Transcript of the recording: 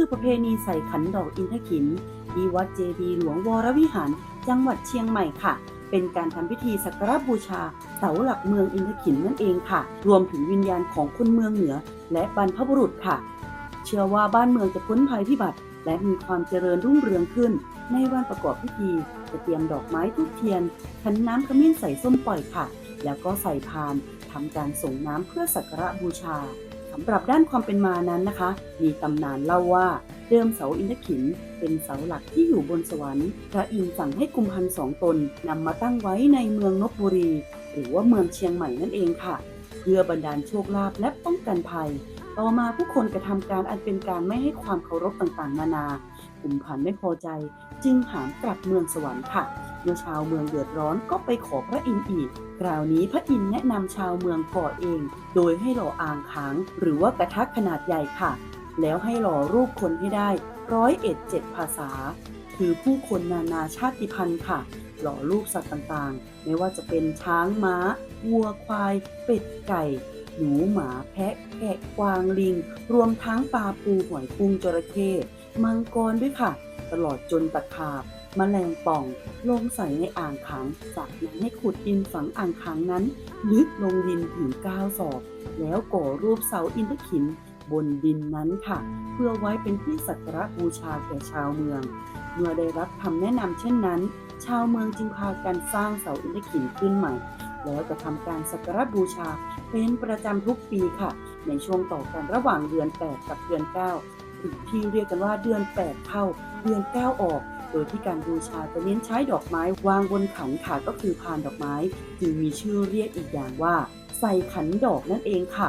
คือประเพณีใส่ขันดอกอินทขินที่วัดเจดียหลวงวรวิหาร จังหวัดเชียงใหม่ค่ะ เป็นการทำพิธีสักการบูชาเสาหลักเมืองอินทขินนั่นเองค่ะ รวมถึงวิญญาณของคนเมืองเหนือ และบรรพบุรุษค่ะ เชื่อว่าบ้านเมืองจะพ้นภัยพิบัติ และมีความเจริญรุ่งเรืองขึ้น ในวันประกอบพิธี จะเตรียมดอกไม้ทุกเทียนขันน้ำขมิ้นใส่ส้มปล่อยค่ะ แล้วก็ใส่พานทำการส่งน้ำเพื่อสักการบูชาำหรับด้านความเป็นมานั้นนะคะ มีตำนานเล่าว่าเดิมเสาอินทขินเป็นเสาหลักที่อยู่บนสวรรค์ พระอินทร์สั่งให้กุมพันสองตนนำมาตั้งไว้ในเมืองนบบุรี หรือว่าเมืองเชียงใหม่นั่นเองค่ะ เพื่อบรรดาลโชคลาภและป้องกันภัย ต่อมาผู้คนกระทำการอันเป็นการไม่ให้ความเคารพต่างๆนานากุมพันไม่พอใจ จึงหามกลับเมืองสวรรค์ค่ะ เมื่อชาวเมืองเดือดร้อนก็ไปขอพระอินทร์อีก คราวนี้พระอินทร์แนะนำชาวเมืองก่อเอง โดยให้หล่ออ่างค้าง หรือว่ากระทะขนาดใหญ่ค่ะ แล้วให้หล่อรูปคนให้ได้ร้อยเอ็ดเจ็ดภาษา คือผู้คนนานาชาติพันธุ์ค่ะ หล่อรูปสัตว์ต่างๆ ไม่ว่าจะเป็นช้างม้า วัวควาย เป็ดไก่หนูหมาแพะแกะกวางลิง รวมทั้งปลาปูหอยกุ้งจระเข้มังกรด้วยค่ะ ตลอดจนตะขาบ แมลงป่อง ลงใส่ในอ่างขัง จากนั้นให้ขุดดินฝังอ่างขังนั้น ลึกลงดินถึง9ศอก แล้วก่อรูปเสาอินทขินบนดินนั้นค่ะ เพื่อไว้เป็นที่สักการะบูชาแก่ชาวเมือง เมื่อได้รับคำแนะนำเช่นนั้น ชาวเมืองจึงพากันสร้างเสาอินทขินขึ้นใหม่ แล้วจะทำการสักการะบูชาเป็นประจำทุกปีค่ะ ในช่วงต่อกันระหว่างเดือน 8 กับเดือน 9 หรือที่เรียกกันว่าเดือน 8 เข้า เดือน 9 ออก โดยที่การบูชาจะเน้นใช้ดอกไม้วางบนขันค่ะก็คือพานดอกไม้ จึงมีชื่อเรียกอีกอย่างว่า ใส่ขันดอกนั่นเองค่ะ